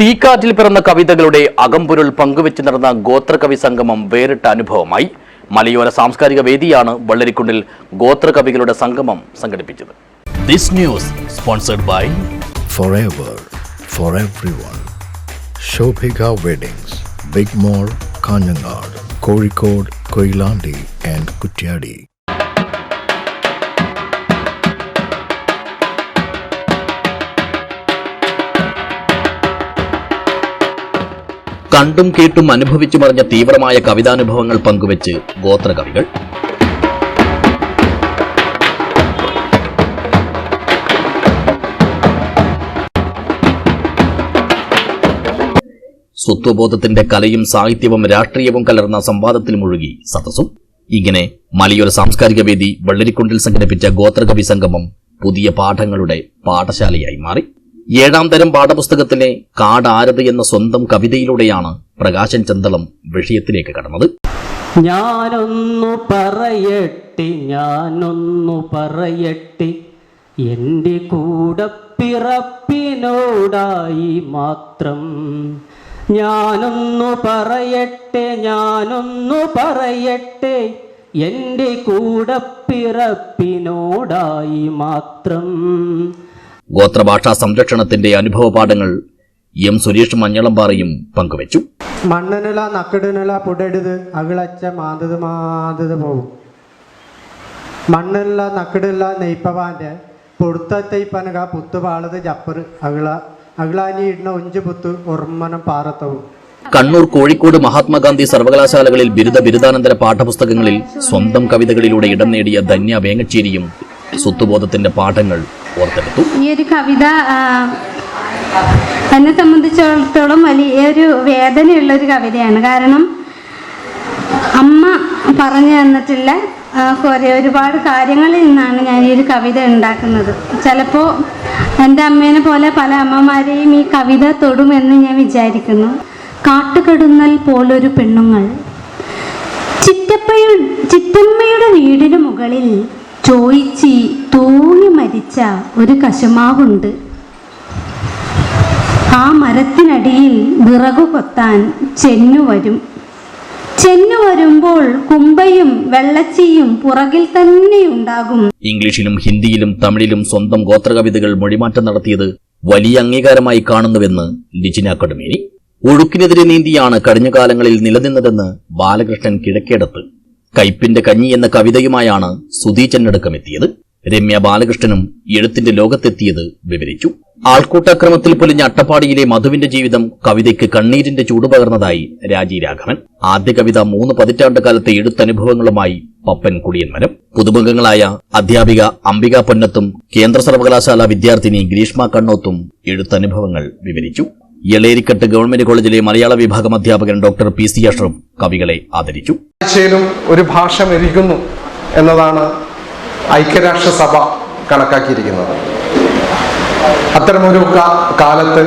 തീക്കാറ്റിൽ പിറന്ന കവിതകളുടെ അകമ്പൊരുൾ പങ്കുവെച്ച് നടന്ന ഗോത്രകവി സംഗമം വേറിട്ട അനുഭവമായി മലയോര സാംസ്കാരിക വേദിയാണ് വള്ളരിക്കുണ്ടിൽ ഗോത്രകവികളുടെ സംഗമം സംഘടിപ്പിച്ചത് this news sponsored by forever for everyone. Shobhika Weddings, Big Mall, Kanjangad, Kozhikode, Koilandi and Kutyadi. കണ്ടും കേട്ടും അനുഭവിച്ചു മറിഞ്ഞ തീവ്രമായ കവിതാനുഭവങ്ങൾ പങ്കുവെച്ച് ഗോത്രകവികൾ. സ്വത്വബോധത്തിന്റെ കലയും സാഹിത്യവും രാഷ്ട്രീയവും കലർന്ന സംവാദത്തിൽ മുഴുകി സദസ്സും. ഇങ്ങനെ മലയോര സാംസ്കാരിക വേദി വെള്ളരിക്കുണ്ടിൽ സംഘടിപ്പിച്ച ഗോത്രകവി സംഗമം പുതിയ പാഠങ്ങളുടെ പാഠശാലയായി മാറി. ഏഴാം തരം പാഠപുസ്തകത്തിലെ കാടാരത് എന്ന സ്വന്തം കവിതയിലൂടെയാണ് പ്രകാശൻ ചന്തളം വിഷയത്തിലേക്ക് കടന്നത്. ഞാനൊന്നു പറയട്ടെ ഞാനൊന്നു പറയട്ടെ എന്റെ കൂടെ പിറപ്പിനോടായി മാത്രം. ഞാനൊന്നു പറയട്ടെ ഞാനൊന്നു പറയട്ടെ എന്റെ കൂടെ പിറപ്പിനോടായി മാത്രം. ഗോത്രഭാഷാ സംരക്ഷണത്തിന്റെ അനുഭവ പാഠങ്ങൾ എം സുരേഷ് മഞ്ഞളമ്പാറയും പങ്കുവച്ചു. മണ്ണിനില നക്കിടിനില പുടരുത് അകിളച്ച മാന്തത് മാന്തത് പോകും മണ്ണില്ല നക്കിടില്ല നെയ്പ്പവാന്റെ പൊടുത്തത്തൈപ്പനക പുത്തുപാളത് ജപ്പറ് അകിള അകിളാനി ഇടുന്ന ഒഞ്ച് പുത്ത് ഉറമ്മനം പാറത്തവും. കണ്ണൂർ കോഴിക്കോട് മഹാത്മാഗാന്ധി സർവകലാശാലകളിൽ ബിരുദ ബിരുദാനന്തര പാഠപുസ്തകങ്ങളിൽ സ്വന്തം കവിതകളിലൂടെ ഇടം നേടിയ ധന്യ വേങ്ങച്ചേരിയും സ്വത്തുബോധത്തിന്റെ പാഠങ്ങൾ ഓർത്തെടുത്തു. ഈ ഒരു കവിത എന്നെ സംബന്ധിച്ചിടത്തോളം വലിയൊരു വേദനയുള്ള ഒരു കവിതയാണ്. കാരണം അമ്മ പറഞ്ഞു തന്നിട്ടുള്ള ആ, കുറേ ഒരുപാട് കാര്യങ്ങളിൽ നിന്നാണ് ഞാൻ ഈ ഒരു കവിത ഉണ്ടാക്കുന്നത്. ചിലപ്പോൾ എന്റെ അമ്മേനെ പോലെ പല അമ്മമാരെയും ഈ കവിത തൊടുമെന്ന് ഞാൻ വിചാരിക്കുന്നു. കാട്ടുകടുന്നൽ പോലൊരു പെണ്ണുങ്ങൾ. ചിറ്റപ്പയുടെ ചിറ്റമ്മയുടെ വീടിന് മുകളിൽ ചോയിച്ചി തൂങ്ങി മരിച്ച ഒരു കശുമാവുണ്ട്. ആ മരത്തിനടിയിൽ വിറകു കൊത്താൻ ചെന്നു വരും. ചെന്നു വരുമ്പോൾ കുമ്പയും വെള്ളച്ചിയും പുറകിൽ തന്നെ ഉണ്ടാകും ഇംഗ്ലീഷിലും ഹിന്ദിയിലും തമിഴിലും സ്വന്തം ഗോത്രകവിതകൾ മൊഴിമാറ്റം നടത്തിയത് വലിയ അംഗീകാരമായി കാണുന്നുവെന്ന് ലിജിന കടുമേനി ഒഴുക്കിനെതിരെ നീന്തിയാണ് കഴിഞ്ഞ കാലങ്ങളിൽ നിലനിന്നതെന്ന് ബാലകൃഷ്ണൻ കിഴക്കേടത്ത് കൈപ്പിന്റെ കഞ്ഞി എന്ന കവിതയുമായാണ് സുധീചന്നടക്കമെത്തിയത് രമ്യ ബാലകൃഷ്ണനും എഴുത്തിന്റെ ലോകത്തെത്തിയത് വിവരിച്ചു. ആൾക്കൂട്ടാക്രമത്തിൽ പൊലിഞ്ഞ അട്ടപ്പാടിയിലെ മധുവിന്റെ ജീവിതം കവിതയ്ക്ക് കണ്ണീരിന്റെ ചൂട് പകർന്നതായി രാജി രാഘവൻ. ആദ്യ കവിത മൂന്ന് പതിറ്റാണ്ട് കാലത്തെ എഴുത്തനുഭവങ്ങളുമായി പപ്പൻ കുടിയന്മരം. പുതുമുഖങ്ങളായ അധ്യാപിക അംബിക പൊന്നത്തും കേന്ദ്ര സർവകലാശാല വിദ്യാർത്ഥിനി ഗ്രീഷ്മ കണ്ണോത്തും എഴുത്തനുഭവങ്ങൾ വിവരിച്ചു. എളേരിക്കട്ട് ഗവൺമെന്റ് കോളേജിലെ മലയാള വിഭാഗം അധ്യാപകൻ ഡോക്ടർ പി സി അഷ്റഫ് കവികളെ ആദരിച്ചു. ആഴ്ചയിലും ഒരു ഭാഷ മരിക്കുന്നു എന്നതാണ് ഐക്യരാഷ്ട്രസഭ കണക്കാക്കിയിരിക്കുന്നത്. അത്തരമൊരു കാലത്ത്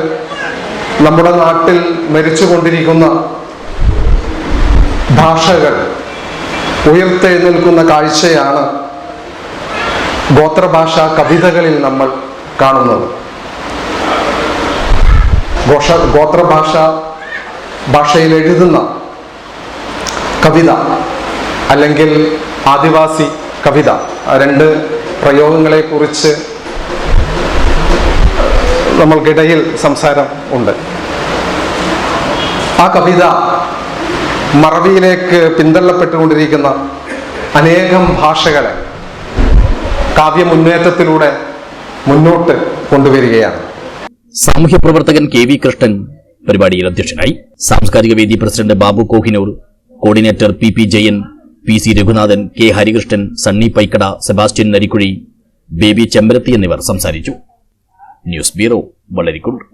നമ്മുടെ നാട്ടിൽ മരിച്ചുകൊണ്ടിരിക്കുന്ന ഭാഷകൾ ഉയർത്തെഴുന്നേൽക്കുന്ന കാഴ്ചയാണ് ഗോത്രഭാഷ കവിതകളിൽ നമ്മൾ കാണുന്നത്. ഘോഷ ഗോത്രഭാഷ ഭാഷയിൽ എഴുതുന്ന കവിത അല്ലെങ്കിൽ ആദിവാസി കവിത രണ്ട് പ്രയോഗങ്ങളെ കുറിച്ച് നമ്മൾക്കിടയിൽ സംസാരം ഉണ്ട്. ആ കവിത മറവിയിലേക്ക് പിന്തള്ളപ്പെട്ടുകൊണ്ടിരിക്കുന്ന അനേകം ഭാഷകളെ കാവ്യമുന്നേറ്റത്തിലൂടെ മുന്നോട്ട് കൊണ്ടുവരികയാണ്. സാമൂഹ്യ പ്രവർത്തകൻ കെ വി കൃഷ്ണൻ പരിപാടിയിൽ അധ്യക്ഷനായി. സാംസ്കാരിക വേദി president Babu Kohinoor coordinator P P Jayan P C Raghunathan K Harikrishnan Sunny Paikkada Sebastian Narikuzhi Baby Chembarathi എന്നിവർ സംസാരിച്ചു. News bureau വളരിക്കുണ്ട്